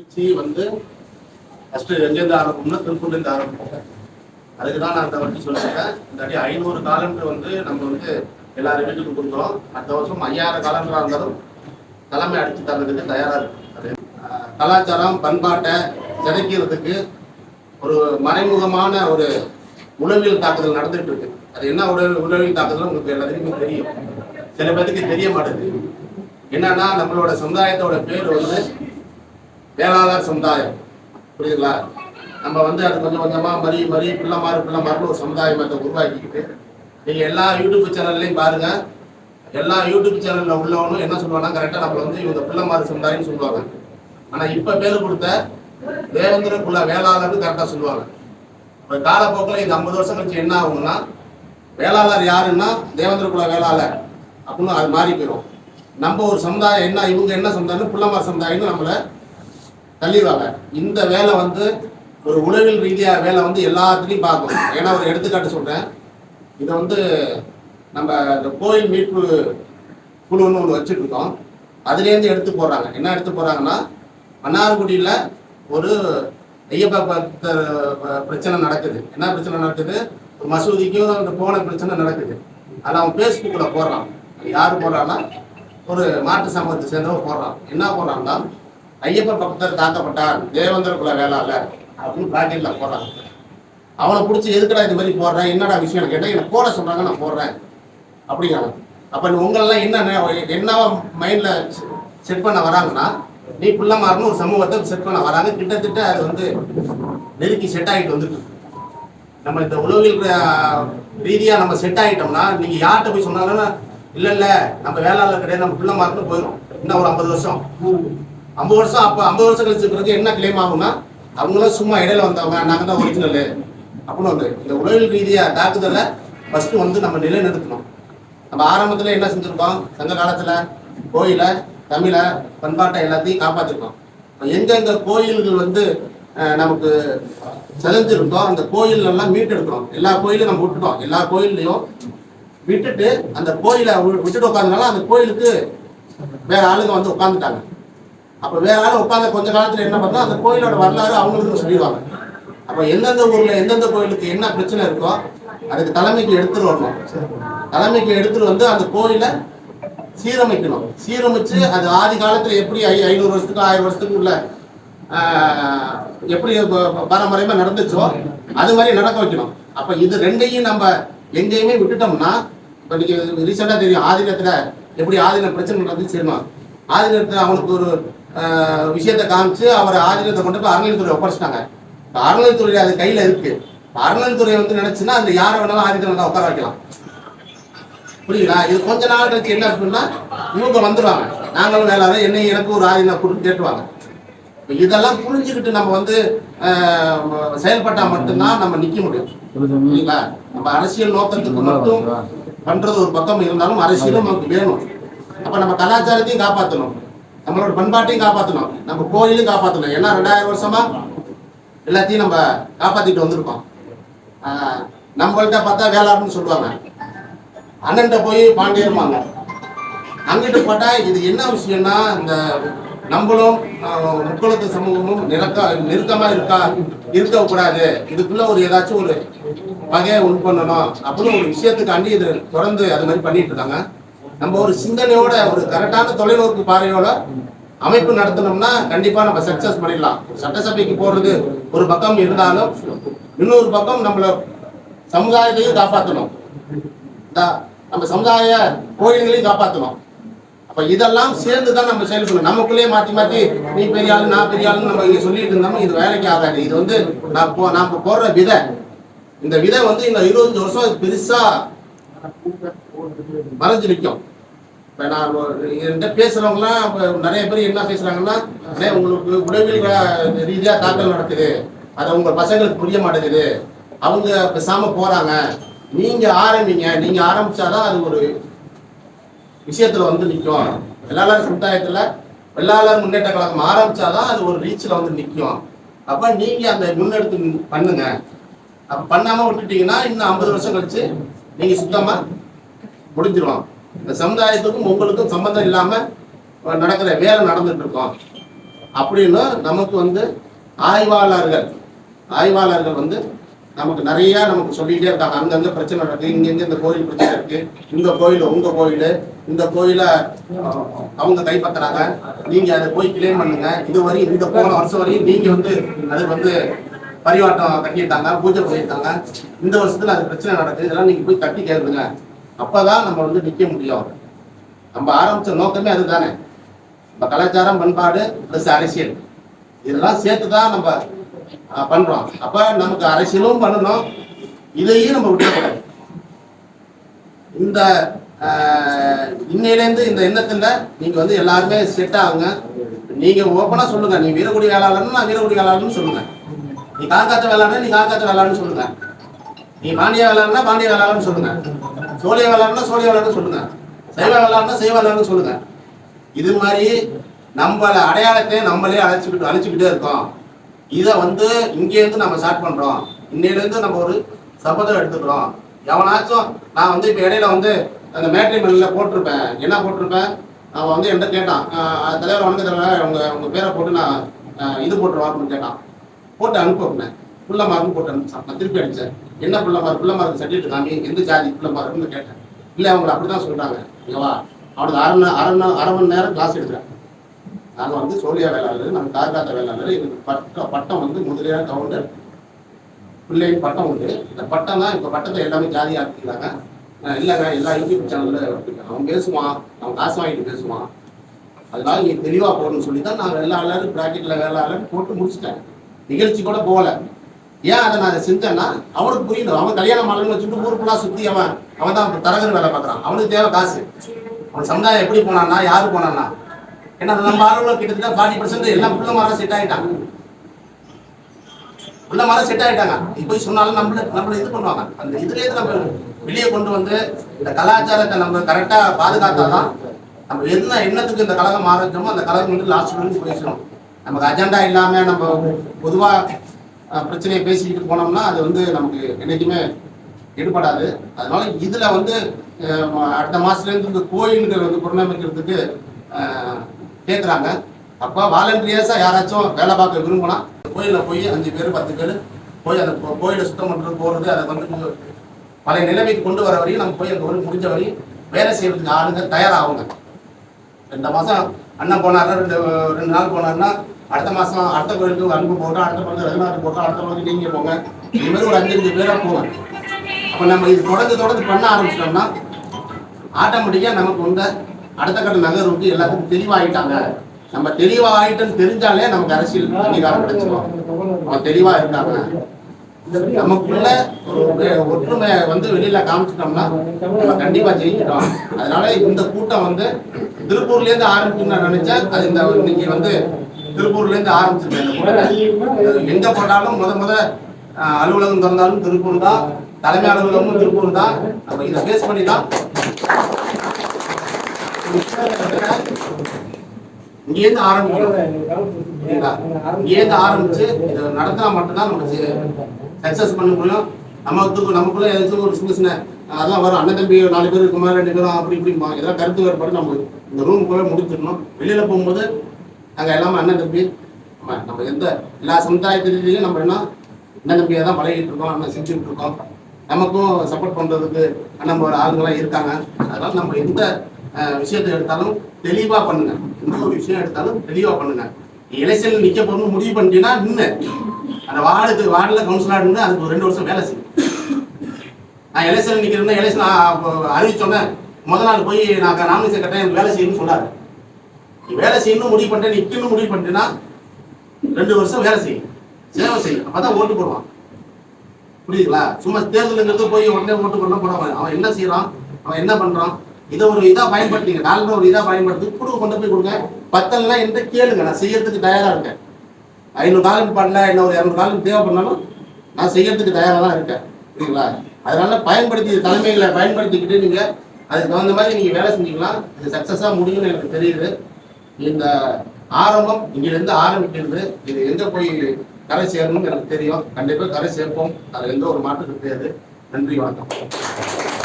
நிகழ்ச்சி வந்து ஃபர்ஸ்ட் எங்கேருந்து ஆரம்பிக்கும்னா திருப்பூர்லேருந்து ஆரம்பிப்போம் அதுக்கு தான் நான் அந்த வட்டி சொல்லியிருக்கேன் இந்த அடி ஐநூறு காலண்டர் வந்து நம்ம வந்து எல்லாரும் வீட்டுக்கு கொடுக்குறோம். அடுத்த வருஷம் ஐயாயிரம் காலண்டராக இருந்தாலும் தலைமை அடித்து தர்றதுக்கு தயாராக இருக்கு. அது கலாச்சாரம் பண்பாட்டை சிதைக்கிறதுக்கு ஒரு மறைமுகமான ஒரு உளவியல் தாக்குதல் நடந்துட்டு இருக்கு. அது என்ன உளவியல் உளவியல் தாக்குதல் உங்களுக்கு எல்லாத்துக்குமே தெரியும். சில பேருக்கு தெரிய மாட்டேங்குது. என்னன்னா நம்மளோட சமுதாயத்தோட பேர் வந்து வேளாளர் சமுதாயம். புரியுதுங்களா? நம்ம வந்து அது கொஞ்சம் கொஞ்சமாக மறி மறி பிள்ளைமாறு பிள்ளைமாறுன்னு ஒரு சமுதாயத்தை உருவாக்கிக்கிட்டு நீங்கள் எல்லா யூடியூப் சேனல்லையும் பாருங்கள் எல்லா யூடியூப் சேனலில் உள்ளவனும் என்ன சொல்லுவாங்கன்னா கரெக்டாக நம்மளை வந்து இவங்க பிள்ளைமாறு சமுதாயம்னு சொல்லுவாங்க. ஆனால் இப்போ பேர் கொடுத்த தேவேந்திர குல வேளாளர்னு கரெக்டாக சொல்லுவாங்க. இப்போ காலப்போக்கில் இந்த ஐம்பது வருஷம் கழிச்சு என்ன ஆகும்னா வேளாளர் யாருன்னா தேவேந்திர குல வேளாளர் அப்படின்னு அது மாறி போயிடும் நம்ம ஒரு சமுதாயம் என்ன இவங்க என்ன சமுதாயம் பிள்ளைமார் சமுதாயம்னு நம்மளை தள்ளிடுவாங்க இந்த வேலை வந்து ஒரு உளவியல் ரீதியாக வேலை வந்து எல்லாத்துலேயும் பார்க்கணும். ஏன்னா ஒரு எடுத்துக்காட்டு சொல்கிறேன் இதை வந்து நம்ம இந்த கோயில் மீட்பு குழுன்னு ஒன்று வச்சுட்டு இருக்கோம் அதுலேருந்து எடுத்து போடுறாங்க. என்ன எடுத்து போகிறாங்கன்னா மன்னார்குடியில் ஒரு ஐயப்ப பக்தர் ப- பிரச்சனை நடக்குது. என்ன பிரச்சனை நடக்குது? ஒரு மசூதிக்கும் அந்த போன பிரச்சனை நடக்குது. அதில் அவன் ஃபேஸ்புக்கில் போடுறான். யார் போடுறான்னா ஒரு மாட்டு சமூகத்தை சேர்ந்தவங்க போடுறான். என்ன போடுறான்னா ஐயப்ப பக்தர் தாக்கப்பட்டார் தேவேந்திர குல வேளாளர் அப்படின்னு பிராக்கெட்ல போடுறான். அவனை பிடிச்சி எதுக்குடா இது மாதிரி போடுறேன் என்னடா விஷயம் கேட்டால் எனக்கு போட சொல்றாங்க நான் போடுறேன். அப்படிங்கிறாங்க. அப்போ உங்களெல்லாம் என்ன என்ன மைண்டில் செட் பண்ண வராங்கன்னா நீ பிள்ளைமாருன்னு ஒரு சமூகத்தை செட் பண்ண வராங்க. கிட்டத்தட்ட அது வந்து நெருக்கி செட் ஆகிட்டு வந்துட்டு நம்ம இந்த உளவியல் ரீதியாக நம்ம செட் ஆகிட்டோம்னா நீங்கள் யார்கிட்ட போய் சொன்னாலும் இல்லை இல்லை நம்ம வேளாளர் கிடையாது நம்ம பிள்ளைமாருன்னு போயிடும் இன்னும் ஒரு ஐம்பது வருஷம். ஐம்பது வருஷம் அப்போ ஐம்பது வருஷம் கழிச்சு பிறகு என்ன கிளைம் ஆகும்னா அவங்களாம் சும்மா இடையில வந்தவங்க நாங்கள் தான் ஒரிஜினல் அப்படின்னு வந்து இந்த உளவியல் ரீதியாக தாக்குதலை ஃபஸ்ட்டு வந்து நம்ம நிலைநிறுத்தணும். நம்ம ஆரம்பத்தில் என்ன செஞ்சுருக்கோம்? சங்க காலத்தில் கோயிலை தமிழை பண்பாட்டை எல்லாத்தையும் காப்பாற்றிருக்கோம் எங்கெங்க கோயில்கள் வந்து நமக்கு செதஞ்சிருக்கோ அந்த கோயிலெல்லாம் மீட்டெடுக்கிறோம். எல்லா கோயிலும் நம்ம விட்டுட்டோம். எல்லா கோயில்லையும் விட்டுட்டு அந்த கோயிலை விட்டுட்டு உட்காந்தனால அந்த கோயிலுக்கு வேற ஆளுங்க வந்து உட்காந்துட்டாங்க அப்ப வேற ஆள் உட்கார்ந்த கொஞ்ச காலத்துல என்ன பண்ணா அந்த கோயிலோட வரலாறு அவங்களுக்கு சொல்லிடுவாங்க. அப்ப எந்தெந்த ஊர்ல எந்தெந்த கோயிலுக்கு என்ன பிரச்சனை இருக்கோ அதுக்கு தலைமைக்கு எடுத்துட்டு வரணும். தலைமைக்கு எடுத்துட்டு வந்து அந்த கோயிலை சீரமைக்கணும். சீரமைச்சு அது ஆதி காலத்துல எப்படி ஐ ஐநூறு வருஷத்துக்கு ஆயிரம் வருஷத்துக்கு உள்ள எப்படி பாரம்பரியமாக நடந்துச்சோ அது மாதிரி நடக்க வைக்கணும். அப்ப இது ரெண்டையும் நம்ம எங்கேயுமே விட்டுட்டோம்னா இப்ப நீங்க ரீசெண்டா தெரியும் ஆதினத்துல எப்படி ஆதின பிரச்சனை நடந்துச்சு தெரியுமா ஆதினத்துல அவனுக்கு ஒரு விஷயத்தை காமிச்சு அவர் ஆதினத்தை கொண்டு போய் அறநிலையத்துறை ஒப்படைச்சிட்டாங்க. இப்ப அறநிலைத்துறை அது கையில இருக்கு. அறநிலையத்துறை வந்து நினைச்சுன்னா அந்த யாரை வேணாலும் ஆதினத்தை உட்கார வைக்கலாம். புரியுதா? இது கொஞ்ச நாள் கழிச்சு என்ன இருக்குன்னா இவங்க வந்துடுவாங்க நாங்களும் வேலை என்னை எனக்கு ஒரு ஆதினா கொடுத்து கேட்டுவாங்க இதெல்லாம் புரிஞ்சுக்கிட்டு நம்ம வந்து ஆஹ், செயல்பட்டா மட்டும்தான் நம்ம நிக்க முடியும். புரியுங்களா நம்ம அரசியல் நோக்கத்துக்கு மட்டும் பண்றது ஒரு பக்கம் இருந்தாலும் அரசியலும் நமக்கு வேணும். அப்ப நம்ம கலாச்சாரத்தையும் காப்பாற்றணும் நம்மளோட பண்பாட்டையும் காப்பாற்றணும் நம்ம கோயிலையும் காப்பாற்றணும் ஏன்னா ரெண்டாயிரம் வருஷமா எல்லாத்தையும் நம்ம காப்பாத்திட்டு வந்திருக்கோம். நம்மள்கிட்ட பார்த்தா வேளாண்னு சொல்லுவாங்க. அண்ணன்ட்ட போய் பாண்டியருமாங்க அங்கிட்டு போட்டா இது என்ன விஷயம்னா இந்த நம்மளும் ஆஹ், முக்குளத்து சமூகமும் நிறக்க நெருக்கமா இருக்கா இருக்க கூடாது இதுக்குள்ள ஒரு ஏதாச்சும் ஒரு வகையை உண்டு பண்ணணும் அப்படின்னு ஒரு விஷயத்துக்காண்டி இது தொடர்ந்து அது மாதிரி பண்ணிட்டு இருக்காங்க. நம்ம ஒரு சிந்தனையோட ஒரு கரெக்டான தொலைநோக்கு பார்வையோட அமைப்பு நடத்தினோம்னா கண்டிப்பா நம்ம சக்சஸ் பண்ணிடலாம். சட்டசபைக்கு போறது ஒரு பக்கம் இருந்தாலும் இன்னொரு பக்கம் நம்மள சமுதாயத்தையும் காப்பாற்றணும் நம்ம சமுதாய கோயில்களையும் காப்பாற்றணும் அப்ப இதெல்லாம் சேர்ந்து தான் நம்ம செயல்படணும் நமக்குள்ளேயே மாத்தி மாத்தி நீ பெரிய ஆளு நான் பெரிய ஆளுன்னு நம்ம இங்க சொல்லிட்டு இருந்தோம்னா இது வேலைக்கு ஆகாது. இது வந்து நான் போ நாம போடுற விதை. இந்த விதை வந்து இந்த இருபத்தஞ்சு வருஷம் பெருசா மறைஞ்சு நிற்கும் இப்போ நான் என்கிட்ட பேசுறவங்கலாம் நிறைய பேர் என்ன பேசுறாங்கன்னா அண்ணே உங்களுக்கு உளவியல் ரீதியாக ரீதியா தாக்கல் நடக்குது. அது உங்க பசங்களுக்கு புரிய மாட்டேங்குது. அவங்க பேசாம போறாங்க. நீங்க ஆரம்பிங்க. நீங்க ஆரம்பிச்சாதான் அது ஒரு விஷயத்துல வந்து நிற்கும் வெள்ளாளர் சமுதாயத்துல வெள்ளாளர் முன்னேற்ற கழகம் ஆரம்பிச்சாதான் அது ஒரு ரீச்ல வந்து நிற்கும் அப்ப நீங்க அந்த முன்னெடுத்து பண்ணுங்க. அப்ப பண்ணாம விட்டுட்டீங்கன்னா இன்னும் ஐம்பது வருஷம் கழிச்சு நீங்க சுத்தமா முடிஞ்சிடும் இந்த சமுதாயத்துக்கும் உங்களுக்கும் சம்பந்தம் இல்லாம நடக்கிற வேலை நடந்துட்டு இருக்கோம் அப்படின்னு நமக்கு வந்து ஆய்வாளர்கள் ஆய்வாளர்கள் வந்து நமக்கு நிறைய நமக்கு சொல்லிட்டே இருக்காங்க. அங்கங்க பிரச்சனை இருக்கு இங்க இந்த கோயில் பிரச்சனை இருக்கு இந்த கோயில் உங்க கோயில் இந்த கோயில அவங்க கைப்பற்றுறாங்க. நீங்க அதை போய் கிளைம் பண்ணுங்க. வரையும் இந்த போன வருஷம் வரையும் நீங்க வந்து அது வந்து பரிவாட்டம் கட்டியிருக்காங்க பூஜை பண்ணியிருக்காங்க. இந்த வருஷத்துல அது பிரச்சனை நடக்குது. இதெல்லாம் நீங்க போய் கட்டி கேளுங்க. அப்போதான் நம்ம வந்து நிற்க முடியும் நம்ம ஆரம்பித்த நோக்கமே அதுதானே. நம்ம கலாச்சாரம் பண்பாடு ப்ளஸ் அரசியல். இதெல்லாம் சேர்த்து தான் நம்ம பண்ணுறோம் அப்போ நமக்கு அரசியலும் பண்ணணும். இதையும் நம்ம விட்டுறக்கூடாது இந்த அஹ், இன்னையிலேருந்து இந்த எண்ணத்தில் நீங்கள் வந்து எல்லாருமே செட் ஆகுங்க. நீங்கள் ஓப்பனாக சொல்லுங்க. நீ வீரகுடி வேளாளர்னு நான் வீரகுடி வேளாளர்னு சொல்லுங்க. நீ காக்காத்த வேளாளர் நீ காக்காத்த வேளாளர்னு சொல்லுங்க. நீ பாண்டிய வேளாளர்னா பாண்டிய வேளாளர்னு சொல்லுங்க. சோழிய வேளாளர்னா சோழிய வேளாளர்னு சொல்லுங்க. சைவ வேளாளர்னா சைவ வேளாளர்னு சொல்லுங்க. இது மாதிரி நம்மள அடையாளத்தை நம்மளே அழைச்சிக்கிட்டு அழைச்சிக்கிட்டே இருக்கோம். இதை வந்து இங்கேருந்து நம்ம ஸ்டார்ட் பண்றோம். இன்னையிலேருந்து நம்ம ஒரு சபதம் எடுத்துக்கிறோம். எவனாச்சும் நான் வந்து இப்போ இடையில வந்து அந்த மேட்ரிமனில் போட்டிருப்பேன். என்ன போட்டிருப்பேன்? அவன் வந்து என்கிட்ட கேட்டான். தலைவர் வணக்க தலைவர் உங்க உங்க பேரை போட்டு நான் இது இது அப்படின்னு கேட்டான். போட்டு அனுப்பினேன் ஃபுல்லாக மார்க்னு போட்டு அனுப்பிச்சான். நான் திருப்பி அடிச்சேன். என்ன பிள்ளைமார் மார்க் புள்ள மார்க் சர்டிஃபிகேட் காமி எந்த ஜாதி புள்ள கேட்டேன். இல்லை அவங்க அப்படிதான் சொல்றாங்க. ஓகேவா அவனுக்கு அரை அரை அரை மணி நேரம் கிளாஸ் எடுக்கிறேன். நாங்கள் வந்து சோழியா வேளாளர் நம்ம காக்காத்த வேளாளர் எனக்கு பட்டம் பட்டம் வந்து முதலியார் கவுண்டர். பிள்ளைக்கு பட்டம் உண்டு. இந்த பட்டம் தான் இப்போ பட்டத்தை எல்லாமே ஜாதியாக ஆக்கிக்கிறாங்க. இல்லைங்க எல்லா யூடியூப் சேனலில் அவன் பேசுவான் அவன் காசு வாங்கிட்டு பேசுவான். அதனால நீ தெளிவாக போகணும்னு சொல்லி தான் நான் வேளாளர் ப்ராக்கெட்டில் வேளாளர் போட்டு முடிச்சிட்டேன். நிகழ்ச்சி கூட போகல. ஏன் அதை நான் செஞ்சேன்னா அவனுக்கு புரியணும் அவன் கல்யாணம் மாடல்னு வச்சுட்டு ஊர் ஃபுல்லாக சுற்றி அவன் அவன் தான் தரகர் வேலை பார்க்குறான். அவனுக்கு தேவை காசு. அவன் சமுதாயம் எப்படி போனான்னா யாரு போனான்னா ஏன்னா நம்ம ஆளுநர் கிட்டத்தட்ட ஃபார்ட்டி பர்சன்ட் எல்லாம் உள்ள மாதிரி செட் ஆகிட்டாங்க உள்ள மாதிரி செட் ஆகிட்டாங்க நீ போய் சொன்னாலும் நம்மள நம்மள இது பண்ணுவாங்க. அந்த இதுலேயே நம்ம வெளியே கொண்டு வந்து இந்த கலாச்சாரத்தை நம்ம கரெக்டாக பாதுகாத்தாதான் நம்ம என்ன எண்ணத்துக்கு இந்த கழகம் ஆரம்பிச்சோமோ அந்த கழகம் வந்து லாஸ்ட் வரைக்கும் போயிடணும் நமக்கு அஜெண்டா இல்லாமல் நம்ம பொதுவாக பிரச்சனையை பேசிக்கிட்டு போனோம்னா அது வந்து நமக்கு என்றைக்குமே எடுபடாது. அதனால இதுல வந்து அடுத்த மாதத்துலேருந்து இந்த கோயில்கள் வந்து புனரமைக்கிறதுக்கு கேட்குறாங்க அப்போ வாலண்டியர்ஸா யாராச்சும் வேலை பார்க்க விரும்பினா கோயிலில் போய் அஞ்சு பேர் பத்து பேர் போய் அந்த கோயிலை சுத்தம் பண்ணுறது போகிறது அதை வந்து பழைய நிலைமைக்கு கொண்டு வர வரையும் நம்ம போய் அந்த கோயில் முடிஞ்ச வரையும் வேலை செய்யறதுக்கு ஆளுங்க தயாராகுங்க. ரெண்டு மாதம் அண்ணன் போனார் ரெண்டு ரெண்டு நாள் போனாருன்னா அடுத்த மாசம் அடுத்த கோயிலுக்கு அன்பு போட்டோம் அடுத்த பொழுது ரகுநாத் போட்டோம் அடுத்த கோயிலுக்கு நீங்க போங்க. இது மாதிரி ஒரு அஞ்சஞ்சு பேராக போவேன் அப்போ அப்ப நம்ம இது தொடர்ந்து தொடர்ந்து பண்ண ஆரம்பிச்சிட்டோம்னா ஆட்டோமேட்டிக்கா நமக்கு வந்து அடுத்த கட்ட நகர்வுக்கு எல்லாத்துக்கும் தெளிவாயிட்டாங்க. நம்ம தெளிவாயிட்டோன்னு தெரிஞ்சாலே நமக்கு அரசியல் அங்கீகாரம் கிடைச்சிடும் அவன் தெளிவா இருக்காங்க. நமக்குள்ள ஒரு ஒற்றுமை வந்து வெளியில காமிச்சிட்டோம்னா நம்ம கண்டிப்பா ஜெயிச்சிட்டோம். அதனால இந்த கூட்டம் வந்து திருப்பூர்ல இருந்து ஆரம்பிக்கணும்னு நினைச்சா அது இந்த இன்னைக்கு வந்து திருப்பூர்ல இருந்து ஆரம்பிச்சிருக்கேன் எங்க போட்டாலும் முத முத அலுவலகம் திறந்தாலும் திருப்பூர் தான் தலைமை அலுவலகமும் திருப்பூர் தான் நம்ம இதை பேஸ் பண்ணி தான் இங்கேருந்து ஆரம்பிக்கணும். இங்கேருந்து ஆரம்பிச்சு இதை நடத்தினா மட்டும்தான் நமக்கு சக்சஸ் பண்ண முடியும். நமக்கு நமக்குள்ள ஏதாச்சும் ஒரு சின்ன சின்ன அதெல்லாம் வரும். அண்ணன் தம்பி நாலு பேர் இருக்குமா ரெண்டு பேரும் அப்படி இப்படிமா இதெல்லாம் கருத்து வேறுபாடு. நம்ம இந்த ரூம் போய் முடிச்சிடணும். வெளியில போகும்போது நாங்கள் எல்லாமே அண்ணன் தம்பி. நம்ம எந்த எல்லா சமுதாயத்திலையும் நம்ம என்ன அண்ணன் தம்பியாக தான் பழகிட்டு இருக்கோம் நம்ம செஞ்சுட்டு இருக்கோம். நமக்கும் சப்போர்ட் பண்றதுக்கு நம்ம ஒரு ஆளுங்களாம் இருக்காங்க. அதனால நம்ம எந்த விஷயத்தை எடுத்தாலும் தெளிவா பண்ணுங்க. எந்த ஒரு விஷயம் எடுத்தாலும் தெளிவா பண்ணுங்க. எலெக்ஷன் நிக்க போகணும்னு முடிவு பண்ணிட்டீங்கன்னா நின்று அந்த வார்டுக்கு வார்டில் கவுன்சிலர் இருந்து அதுக்கு ஒரு ரெண்டு வருஷம் வேலை செய்யும் நான் எலெக்ஷன் நிற்கிறேன் எலெக்ஷன் அறிவிச்சோன்னே முதல் நாள் போய் நான் நாமினேஷன் கட்டேன் எனக்கு வேலை செய்யணும்னு சொல்லாரு நீ வேலை செய்யணும் முடிவு பண்ணிட்டேன் நிற்கணும்னு முடிவு பண்ணிட்டேன்னா ரெண்டு வருஷம் வேலை செய்யும் சேவை செய்யும் அப்பதான் ஓட்டு போடுவான். புரியுதுங்களா? சும்மா தேர்தலுங்கிறது போய் உடனே ஓட்டு போடலாம் போட அவன் என்ன செய்யறான் அவன் என்ன பண்றான்? இதை ஒரு இதாக பயன்படுத்திங்க. நாலு ஒரு இதாக பயன்படுத்தி கொடுக்க கொண்டு போய் கொடுங்க. பத்தல்னா என்கிட்ட கேளுங்க. நான் செய்யறதுக்கு தயாராக இருக்கேன். ஐநூறு காலம் பண்ணல இன்னும் ஒரு இரநூறு காலம் தேவைப்படனாலும் நான் செய்யறதுக்கு தயாராக தான் இருக்கேன். புரியுங்களா அதனால பயன்படுத்தி தலைமைகளை பயன்படுத்திக்கிட்டு நீங்கள் அதுக்கு தகுந்த மாதிரி நீங்கள் வேலை செஞ்சீங்கன்னா இது சக்ஸஸாக முடியும்னு எனக்கு தெரியுது. இந்த ஆரம்பம் இங்கிலிருந்து ஆரம்பிக்கிறது இது எங்கே போய் கரை சேரணும்னு எனக்கு தெரியும். கண்டிப்பாக கரை சேர்ப்போம். அதில் எந்த ஒரு மாற்றம் கிடையாது. நன்றி வணக்கம்.